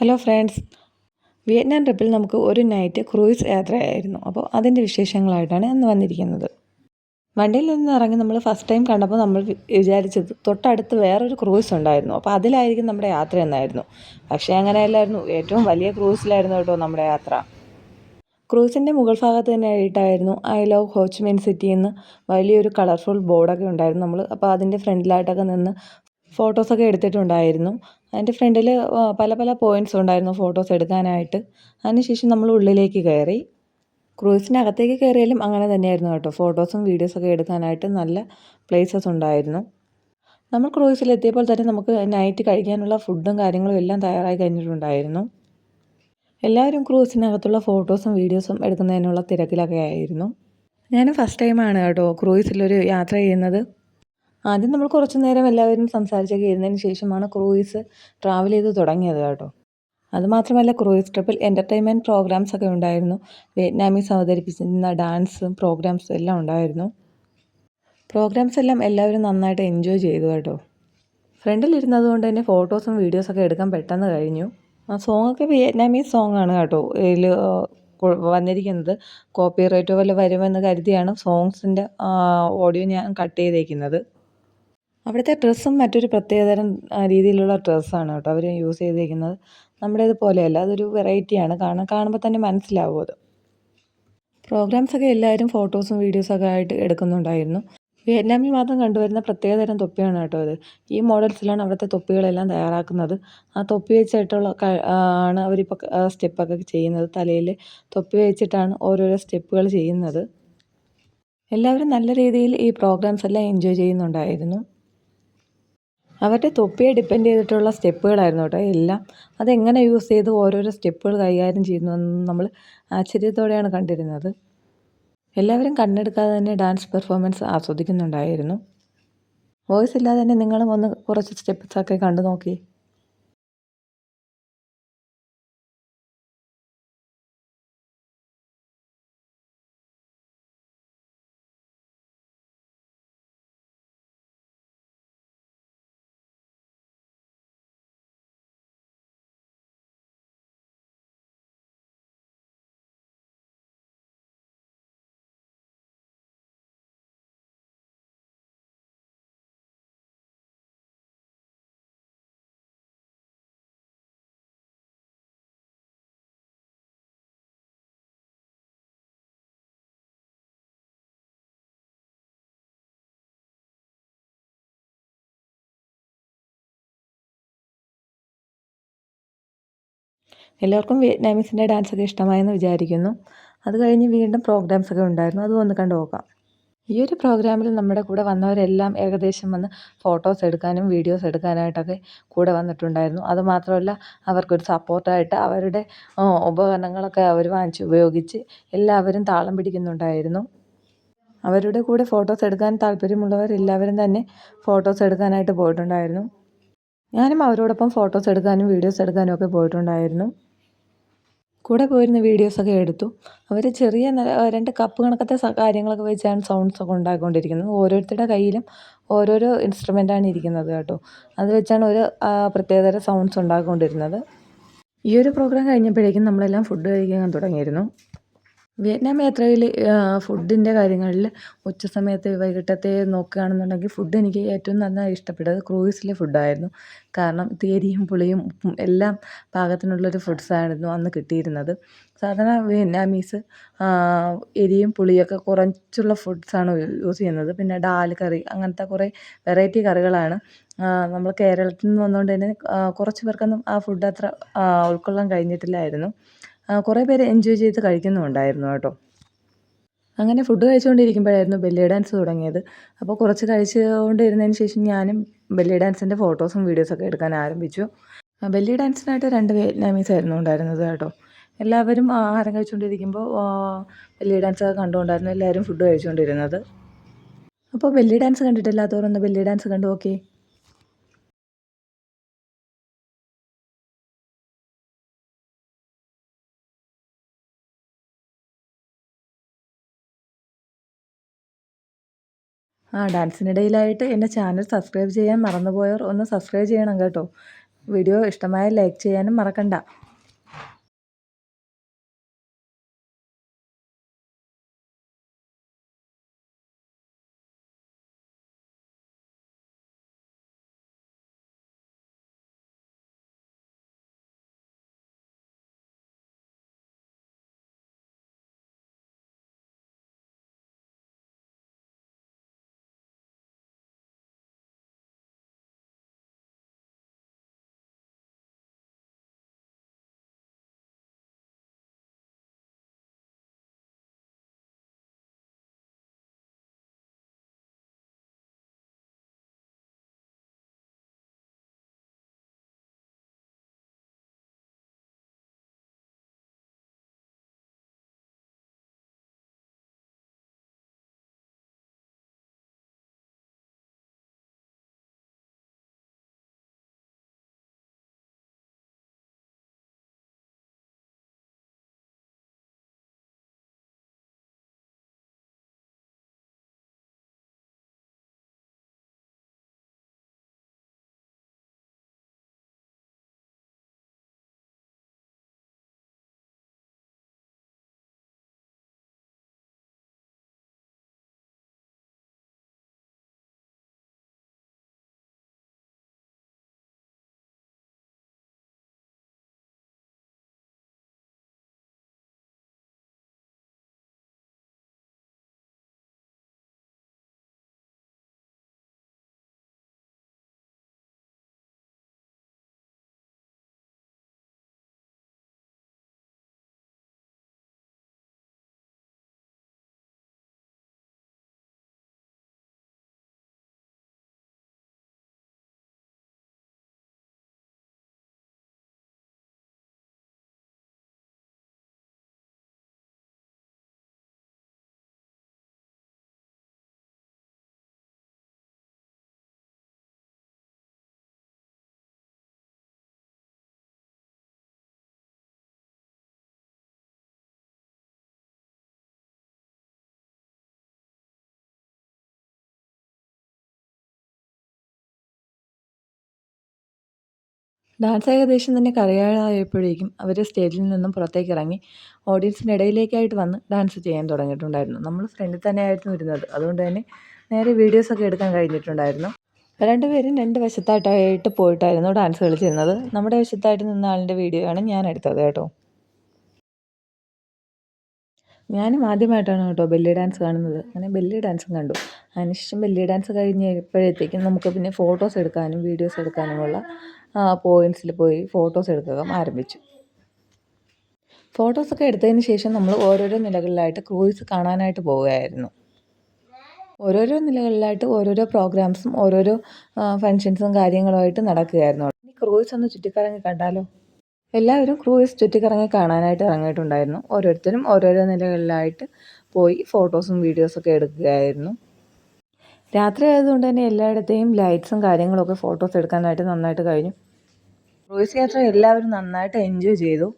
Hello friends Vietnam ട്രിപ്പിൽ നമുക്ക് ഒരു നൈറ്റ് ക്രൂയിസ് യാത്രയായിരുന്നു. അപ്പോൾ അതിന്റെ വിശേഷങ്ങളായിട്ടാണ് ഇന്ന് വന്നിരിക്കുന്നത്. വണ്ടിയിൽ നിന്ന് ഇറങ്ങി നമ്മൾ ഫസ്റ്റ് ടൈം കണ്ടപ്പോൾ നമ്മൾ വിചാരിച്ചത് തൊട്ടടുത്ത് വേറൊരു ക്രൂയിസ് ഉണ്ടായിരുന്നു. അപ്പോൾ അതിലായിരിക്കും നമ്മുടെ യാത്ര എന്നായിരുന്നു. പക്ഷേ അങ്ങനെയല്ലായിരുന്നു. ഏറ്റവും വലിയ ക്രൂസിലായിരുന്നു കേട്ടോ നമ്മുടെ യാത്ര. ക്രൂസിന്റെ മുകൾ ഭാഗത്ത് തന്നെ ആയിട്ടായിരുന്നു ഐ ലവ് ഹോച്ച്മെൻ സിറ്റി എന്ന് വലിയൊരു കളർഫുൾ ബോർഡൊക്കെ ഉണ്ടായിരുന്നു നമ്മൾ. അപ്പോൾ അതിന്റെ ഫ്രണ്ടിലായിട്ടൊക്കെ നിന്ന് ഫോട്ടോസൊക്കെ എടുത്തിട്ടുണ്ടായിരുന്നു. അതിന്റെ ഫ്രണ്ടിൽ പല പല പോയിന്റ്സ് ഉണ്ടായിരുന്നു ഫോട്ടോസ് എടുക്കാനായിട്ട്. അതിനുശേഷം നമ്മൾ ഉള്ളിലേക്ക് കയറി. ക്രൂസിനകത്തേക്ക് കയറിയാലും അങ്ങനെ തന്നെയായിരുന്നു കേട്ടോ. ഫോട്ടോസും വീഡിയോസൊക്കെ എടുക്കാനായിട്ട് നല്ല പ്ലേസസ് ഉണ്ടായിരുന്നു. നമ്മൾ ക്രൂസിലെത്തിയപ്പോൾ തന്നെ നമുക്ക് നൈറ്റ് കഴിക്കാനുള്ള ഫുഡും കാര്യങ്ങളും എല്ലാം തയ്യാറായി കഴിഞ്ഞിട്ടുണ്ടായിരുന്നു. എല്ലാവരും ക്രൂസിനകത്തുള്ള ഫോട്ടോസും വീഡിയോസും എടുക്കുന്നതിനുള്ള തിരക്കിലൊക്കെ ആയിരുന്നു. ഞാൻ ഫസ്റ്റ് ടൈമാണ് കേട്ടോ ക്രൂയിസിലൊരു യാത്ര ചെയ്യുന്നത്. ആദ്യം നമ്മൾ കുറച്ച് നേരം എല്ലാവരും സംസാരിച്ചൊക്കെ ഇരുന്നതിന് ശേഷമാണ് ക്രൂയിസ് ട്രാവൽ ചെയ്ത് തുടങ്ങിയത് കേട്ടോ. അതുമാത്രമല്ല ക്രൂയിസ് ട്രിപ്പിൽ എന്റർടൈൻമെന്റ് പ്രോഗ്രാംസ് ഒക്കെ ഉണ്ടായിരുന്നു. വിയറ്റ്നാമീസ് അവതരിപ്പിച്ചിരുന്ന ഡാൻസും പ്രോഗ്രാംസും എല്ലാം ഉണ്ടായിരുന്നു. പ്രോഗ്രാംസ് എല്ലാം എല്ലാവരും നന്നായിട്ട് എൻജോയ് ചെയ്തു കേട്ടോ. ഫ്രണ്ടിലിരുന്നത് കൊണ്ട് തന്നെ ഫോട്ടോസും വീഡിയോസൊക്കെ എടുക്കാൻ പെട്ടെന്ന് കഴിഞ്ഞു. ആ സോങ്ങൊക്കെ വിയറ്റ്നാമീസ് ആണ് കേട്ടോ. ഇതിൽ വന്നിരിക്കുന്നത്. കോപ്പി റൈറ്റോ വല്ല വരുമെന്ന് കരുതിയാണ് സോങ്സിന്റെ ഓഡിയോ ഞാൻ കട്ട് ചെയ്തേക്കുന്നത്. അവിടുത്തെ ഡ്രസ്സും മറ്റൊരു പ്രത്യേകതരം രീതിയിലുള്ള ഡ്രസ്സാണ് കേട്ടോ അവർ യൂസ് ചെയ്തിരിക്കുന്നത്. നമ്മുടേത് പോലെയല്ല അതൊരു വെറൈറ്റിയാണ്. കാണാൻ കാണുമ്പോൾ തന്നെ മനസ്സിലാവും അത്. പ്രോഗ്രാംസൊക്കെ എല്ലാവരും ഫോട്ടോസും വീഡിയോസൊക്കെ ആയിട്ട് എടുക്കുന്നുണ്ടായിരുന്നു. വിയറ്റ്നാമിൽ മാത്രം കണ്ടുവരുന്ന പ്രത്യേകതരം തൊപ്പിയാണ് കേട്ടോ ഇത്. ഈ മോഡൽസിലാണ് അവിടുത്തെ തൊപ്പികളെല്ലാം തയ്യാറാക്കുന്നത്. ആ തൊപ്പി വെച്ചിട്ടുള്ള ആണ് അവരിപ്പോൾ സ്റ്റെപ്പൊക്കെ ചെയ്യുന്നത്. തലയിൽ തൊപ്പി വെച്ചിട്ടാണ് ഓരോരോ സ്റ്റെപ്പുകൾ ചെയ്യുന്നത്. എല്ലാവരും നല്ല രീതിയിൽ ഈ പ്രോഗ്രാംസ് എല്ലാം എൻജോയ് ചെയ്യുന്നുണ്ടായിരുന്നു. അവരുടെ തൊപ്പിയെ ഡിപ്പെൻഡ് ചെയ്തിട്ടുള്ള സ്റ്റെപ്പുകളായിരുന്നു കേട്ടോ എല്ലാം. അതെങ്ങനെ യൂസ് ചെയ്ത് ഓരോരോ സ്റ്റെപ്പുകൾ കൈകാര്യം ചെയ്യുന്നുവെന്ന് നമ്മൾ ആശ്ചര്യത്തോടെയാണ് കണ്ടിരുന്നത്. എല്ലാവരും കണ്ണെടുക്കാതെ തന്നെ ഡാൻസ് പെർഫോമൻസ് ആസ്വദിക്കുന്നുണ്ടായിരുന്നു. വോയിസ് ഇല്ലാതെ തന്നെ നിങ്ങളും ഒന്ന് കുറച്ച് സ്റ്റെപ്സ് ഒക്കെ കണ്ടു നോക്കി. എല്ലാവർക്കും വിയറ്റ്നാമീസിന്റെ ഡാൻസൊക്കെ ഇഷ്ടമായെന്ന് വിചാരിക്കുന്നു. അത് കഴിഞ്ഞ് വീണ്ടും പ്രോഗ്രാംസ് ഒക്കെ ഉണ്ടായിരുന്നു. അതും ഒന്ന് കണ്ടു നോക്കാം. ഈ ഒരു പ്രോഗ്രാമിൽ നമ്മുടെ കൂടെ വന്നവരെല്ലാം ഏകദേശം വന്ന് ഫോട്ടോസ് എടുക്കാനും വീഡിയോസ് എടുക്കാനായിട്ടൊക്കെ കൂടെ വന്നിട്ടുണ്ടായിരുന്നു. അതുമാത്രമല്ല അവർക്കൊരു സപ്പോർട്ടായിട്ട് അവരുടെ ഉപകരണങ്ങളൊക്കെ അവർ വാങ്ങിച്ച് ഉപയോഗിച്ച് എല്ലാവരും താളം പിടിക്കുന്നുണ്ടായിരുന്നു. അവരുടെ കൂടെ ഫോട്ടോസ് എടുക്കാൻ താല്പര്യമുള്ളവർ എല്ലാവരും തന്നെ ഫോട്ടോസ് എടുക്കാനായിട്ട് പോയിട്ടുണ്ടായിരുന്നു. ഞാനും അവരോടൊപ്പം ഫോട്ടോസ് എടുക്കാനും വീഡിയോസ് എടുക്കാനും ഒക്കെ പോയിട്ടുണ്ടായിരുന്നു. കൂടെ പോയിരുന്ന വീഡിയോസൊക്കെ എടുത്തു. അവർ ചെറിയ രണ്ട് കപ്പ് കണക്കത്തെ കാര്യങ്ങളൊക്കെ വെച്ചാണ് സൗണ്ട്സ് ഒക്കെ ഉണ്ടാക്കിക്കൊണ്ടിരിക്കുന്നത് ഓരോരുത്തരുടെ കയ്യിലും ഓരോരോ ഇൻസ്ട്രുമെന്റാണ് ഇരിക്കുന്നത് കേട്ടോ. അത് വെച്ചാണ് ഒരു പ്രത്യേകതര സൗണ്ട്സ് ഉണ്ടാക്കിക്കൊണ്ടിരുന്നത് ഈ ഒരു പ്രോഗ്രാം കഴിഞ്ഞപ്പോഴേക്കും നമ്മളെല്ലാം ഫുഡ് കഴിക്കാൻ തുടങ്ങിയിരുന്നു. വിയറ്റ്നാം യാത്രയിൽ ഫുഡിന്റെ കാര്യങ്ങളിൽ ഉച്ച സമയത്ത് വൈകിട്ടത്തെ നോക്കുകയാണെന്നുണ്ടെങ്കിൽ ഫുഡ് എനിക്ക് ഏറ്റവും നന്നായി ഇഷ്ടപ്പെട്ടത് ക്രൂയിസിലെ ഫുഡായിരുന്നു. കാരണം എരിയും പുളിയും ഉപ്പും എല്ലാം പാകത്തിനുള്ളൊരു ഫുഡ്സായിരുന്നു അന്ന് കിട്ടിയിരുന്നത്. സാധാരണ വിയറ്റ്നാമീസ് എരിയും പുളിയൊക്കെ കുറച്ചുള്ള ഫുഡ്സാണ് യൂസ് ചെയ്യുന്നത്. പിന്നെ ഡാൽ കറി അങ്ങനത്തെ കുറേ വെറൈറ്റി കറികളാണ്. നമ്മൾ കേരളത്തിൽ നിന്ന് വന്നുകൊണ്ട് തന്നെ കുറച്ച് പേർക്കൊന്നും ആ ഫുഡ് അത്ര ഉൾക്കൊള്ളാൻ കഴിഞ്ഞിട്ടില്ലായിരുന്നു. കുറേ പേര് എൻജോയ് ചെയ്ത് കഴിക്കുന്നുണ്ടായിരുന്നു കേട്ടോ. അങ്ങനെ ഫുഡ് കഴിച്ചുകൊണ്ടിരിക്കുമ്പോഴായിരുന്നു ബെല്ലി ഡാൻസ് തുടങ്ങിയത്. അപ്പോൾ കുറച്ച് കഴിച്ചുകൊണ്ടിരുന്നതിന് ശേഷം ഞാനും ബെല്ലി ഡാൻസിന്റെ ഫോട്ടോസും വീഡിയോസൊക്കെ എടുക്കാൻ ആരംഭിച്ചു. ബെല്ലി ഡാൻസിനായിട്ട് രണ്ട് വിയറ്റ്നാമീസ് ആയിരുന്നു ഉണ്ടായിരുന്നത് കേട്ടോ. എല്ലാവരും ആഹാരം കഴിച്ചുകൊണ്ടിരിക്കുമ്പോൾ ബെല്ലി ഡാൻസ് ഒക്കെ കണ്ടുകൊണ്ടായിരുന്നു എല്ലാവരും ഫുഡ് കഴിച്ചുകൊണ്ടിരുന്നത്. അപ്പോൾ ബെല്ലി ഡാൻസ് കണ്ടിട്ടില്ലാത്തവരൊന്ന് ബെല്ലി ഡാൻസ് കണ്ടു നോക്കി. ആ ഡാൻസിനിടയിലായിട്ട് എന്റെ ചാനൽ സബ്സ്ക്രൈബ് ചെയ്യാൻ മറന്നുപോയവർ ഒന്ന് സബ്സ്ക്രൈബ് ചെയ്യണം കേട്ടോ. വീഡിയോ ഇഷ്ടമായാൽ ലൈക്ക് ചെയ്യാനും മറക്കണ്ട. ഡാൻസ് ഏകദേശം തന്നെ കരയാറായപ്പോഴേക്കും അവർ സ്റ്റേജിൽ നിന്നും പുറത്തേക്ക് ഇറങ്ങി ഓഡിയൻസിന്റെ ഇടയിലേക്കായിട്ട് വന്ന് ഡാൻസ് ചെയ്യാൻ തുടങ്ങിയിട്ടുണ്ടായിരുന്നു. നമ്മൾ ഫ്രണ്ടിൽ തന്നെയായിരുന്നു ഇരുന്നത്. അതുകൊണ്ട് തന്നെ നേരെ വീഡിയോസൊക്കെ എടുക്കാൻ കഴിഞ്ഞിട്ടുണ്ടായിരുന്നു. രണ്ടുപേരും രണ്ട് വശത്തായിട്ടായിട്ട് പോയിട്ടായിരുന്നു ഡാൻസ് കളിച്ചിരുന്നത്. നമ്മുടെ വശത്തായിട്ട് നിന്ന ആളിന്റെ വീഡിയോ ആണ് ഞാൻ എടുത്തത് കേട്ടോ. ഞാനും ആദ്യമായിട്ടാണ് കേട്ടോ ബെല്ലി ഡാൻസ് കാണുന്നത്. അങ്ങനെ ബെല്ലി ഡാൻസും കണ്ടു. അതിനുശേഷം ബെല്ലി ഡാൻസ് കഴിഞ്ഞപ്പോഴത്തേക്കും നമുക്ക് പിന്നെ ഫോട്ടോസ് എടുക്കാനും വീഡിയോസ് എടുക്കാനുമുള്ള പോയിന്റ്സിൽ പോയി ഫോട്ടോസ് എടുക്കുക ആരംഭിച്ചു. ഫോട്ടോസൊക്കെ എടുത്തതിന് ശേഷം നമ്മൾ ഓരോരോ നിലകളിലായിട്ട് ക്രൂയിസ് കാണാനായിട്ട് പോവുകയായിരുന്നു. ഓരോരോ നിലകളിലായിട്ട് ഓരോരോ പ്രോഗ്രാംസും ഓരോരോ ഫങ്ഷൻസും കാര്യങ്ങളുമായിട്ട് നടക്കുകയായിരുന്നു. ഇനി ക്രൂയിസ് ഒന്ന് ചുറ്റിക്കറങ്ങി കണ്ടാലോ? എല്ലാവരും ക്രൂയിസ് ചുറ്റിക്കറങ്ങി കാണാനായിട്ട് ഇറങ്ങിയിട്ടുണ്ടായിരുന്നു. ഓരോരുത്തരും ഓരോരോ നിലകളിലായിട്ട് പോയി ഫോട്ടോസും വീഡിയോസൊക്കെ എടുക്കുകയായിരുന്നു. രാത്രി ആയതുകൊണ്ട് തന്നെ എല്ലായിടത്തെയും ലൈറ്റ്സും കാര്യങ്ങളൊക്കെ ഫോട്ടോസ് എടുക്കാനായിട്ട് നന്നായിട്ട് കഴിഞ്ഞു. ക്രൂയിസ് യാത്ര എല്ലാവരും നന്നായിട്ട് എൻജോയ് ചെയ്തു.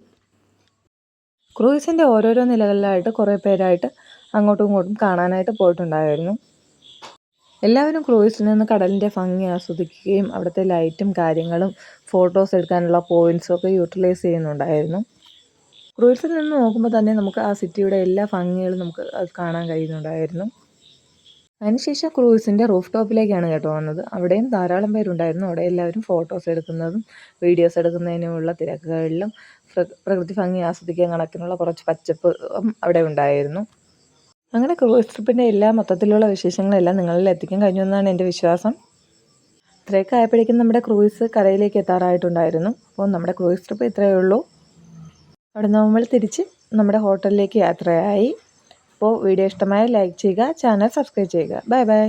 ക്രൂയിസിന്റെ ഓരോരോ നിലകളിലായിട്ട് കുറേ പേരായിട്ട് അങ്ങോട്ടും ഇങ്ങോട്ടും കാണാനായിട്ട് പോയിട്ടുണ്ടായിരുന്നു. എല്ലാവരും ക്രൂയിസിൽ നിന്ന് കടലിന്റെ ഭംഗി ആസ്വദിക്കുകയും അവിടുത്തെ ലൈറ്റും കാര്യങ്ങളും ഫോട്ടോസ് എടുക്കാനുള്ള പോയിന്റ്സും ഒക്കെ യൂട്ടിലൈസ് ചെയ്യുന്നുണ്ടായിരുന്നു. ക്രൂയിസിൽ നിന്ന് നോക്കുമ്പോൾ തന്നെ നമുക്ക് ആ സിറ്റിയുടെ എല്ലാ ഭംഗികളും നമുക്ക് കാണാൻ കഴിയുന്നുണ്ടായിരുന്നു. അതിനുശേഷം ക്രൂയിസിന്റെ റൂഫ് ടോപ്പിലേക്കാണ് കേട്ടോ വന്നത്. അവിടെയും ധാരാളം പേരുണ്ടായിരുന്നു. അവിടെ എല്ലാവരും ഫോട്ടോസ് എടുക്കുന്നതും വീഡിയോസ് എടുക്കുന്നതിനുമുള്ള തിരക്കുകളിലും പ്രകൃതി ഭംഗി ആസ്വദിക്കാൻ കണക്കിനുള്ള കുറച്ച് പച്ചപ്പ് അവിടെ ഉണ്ടായിരുന്നു. അങ്ങനെ ക്രൂസ് ട്രിപ്പിന്റെ എല്ലാ മൊത്തത്തിലുള്ള വിശേഷങ്ങളെല്ലാം നിങ്ങളിൽ എത്തിക്കാൻ കഴിഞ്ഞു എന്നാണ് എന്റെ വിശ്വാസം. ഇത്രയൊക്കെ ആയപ്പോഴേക്കും നമ്മുടെ ക്രൂയിസ് കരയിലേക്ക് എത്താറായിട്ടുണ്ടായിരുന്നു. അപ്പോൾ നമ്മുടെ ക്രൂയിസ് ട്രിപ്പ് ഇത്രയേ ഉള്ളൂ. അവിടെ നമ്മൾ തിരിച്ച് നമ്മുടെ ഹോട്ടലിലേക്ക് യാത്രയായി. അപ്പോൾ വീഡിയോ ഇഷ്ടമായ ലൈക്ക് ചെയ്യുക ചാനൽ സബ്സ്ക്രൈബ് ചെയ്യുക. Bye bye.